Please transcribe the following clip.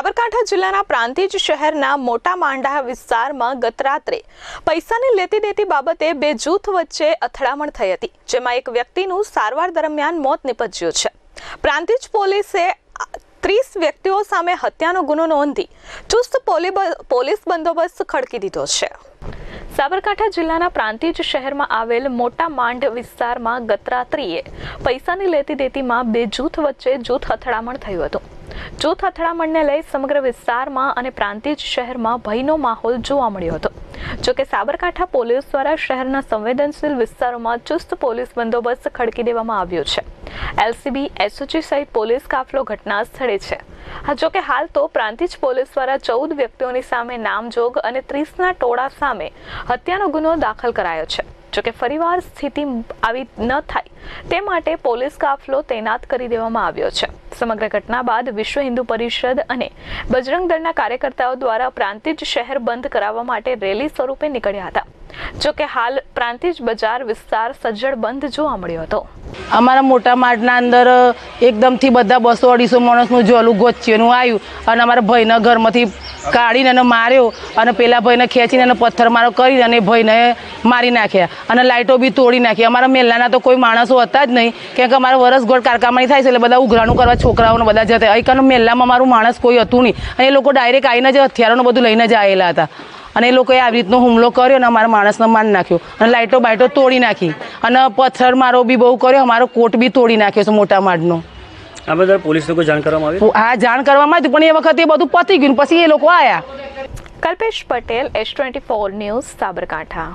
સાબરકાંઠા જિલ્લાના પ્રાંતિજ શહેરના મોટા માંડા વિસ્તારમાં ગત રાત્રે પૈસાની લેતી દેતી બાબતે બે જૂથ વચ્ચે અથડામણ થઈ હતી, જેમાં એક વ્યક્તિનું સારવાર દરમિયાન મોત નીપજ્યું છે. પ્રાંતિજ પોલીસે ત્રીસ વ્યક્તિઓ સામે હત્યાનો ગુનો નોંધી ચુસ્ત પોલી- પોલીસ બંદોબસ્ત ખડકી દીધો છે. સાબરકાંઠા જિલ્લાના પ્રાંતિજ શહેરમાં આવેલ મોટા માંડ વિસ્તારમાં ગત રાત્રિએ પૈસાની લેતી દેતીમાં બે જૂથ વચ્ચે જૂથ અથડામણ થયું હતું. જૂથ અથડામણને લઈ સમગ્ર વિસ્તારમાં અને પ્રાંતિજ શહેરમાં ભયનો માહોલ જોવા મળ્યો હતો. જોકે સાબરકાંઠા પોલીસ દ્વારા શહેરના સંવેદનશીલ વિસ્તારોમાં ચુસ્ત પોલીસ બંદોબસ્ત ખડકી દેવામાં આવ્યો છે. એલસીબી, એસઓજી સહિત પોલીસ કાફલો ઘટના સ્થળે છે. જોકે હાલ તો પ્રાંતિજ પોલીસ દ્વારા ચૌદ વ્યક્તિઓની સામે નામજોગ અને ત્રીસના ટોળા સામે હત્યાનો ગુનો દાખલ કરાયો છે. જોકે ફરીવાર સ્થિતિ આવી ન થાય તે માટે પોલીસ કાફલો તૈનાત કરી દેવામાં આવ્યો છે. સમગ્ર ઘટના બાદ વિશ્વ હિન્દુ પરિષદ અને બજરંગ દળના કાર્યકર્તાઓ દ્વારા પ્રાંતિજ શહેર બંધ કરાવવા માટે રેલી સ્વરૂપે નીકળ્યા હતા. જોકે હાલ પ્રાંતિજ બજાર વિસ્તાર સજ્જડ બંધ જોવા મળ્યો હતો. અમારા મોટા માર્ગના અંદર એકદમથી બધા બસો અઢીસો માણસનું જોલું ગોચ્ચેનું આવ્યું અને અમારા ભાઈના ઘરમાંથી કાઢીને એને માર્યો અને પેલા ભાઈને ખેંચીને એને પથ્થર મારો કરીને અને ભાઈને મારી નાખ્યા અને લાઇટો બી તોડી નાખી. અમારા મેલાના તો કોઈ માણસો હતા જ નહીં. કેમ કે અમારા વરસગોળ કારકામણી થાય છે એટલે બધા ઉઘરાણું કરવા છોકરાઓને બધા જતા. અહીંકાનો મેલામાં મારું માણસ કોઈ હતું નહીં. અને એ લોકો ડાયરેક્ટ આવીને જ હથિયારોને બધું લઈને જ આવેલા હતા. અને એ લોકોએ આવી રીતનો હુમલો કર્યો અને અમારા માણસને માન નાખ્યો. અને લાઇટો બાઇટો તોડી નાખી. અને પથ્થર મારો બી બહુ કર્યો અમારો કોટ બી તોડી નાખ્યો છે મોટા માળનો. આ બધા પોલીસને કોઈ જાણ કરવામાં આવી? હા જાણ કરવામાં હતી પણ એ વખતે એ બધું પતી ગયું પછી એ લોકો આયા. Kalpesh Patel S twenty four news Sabarkantha.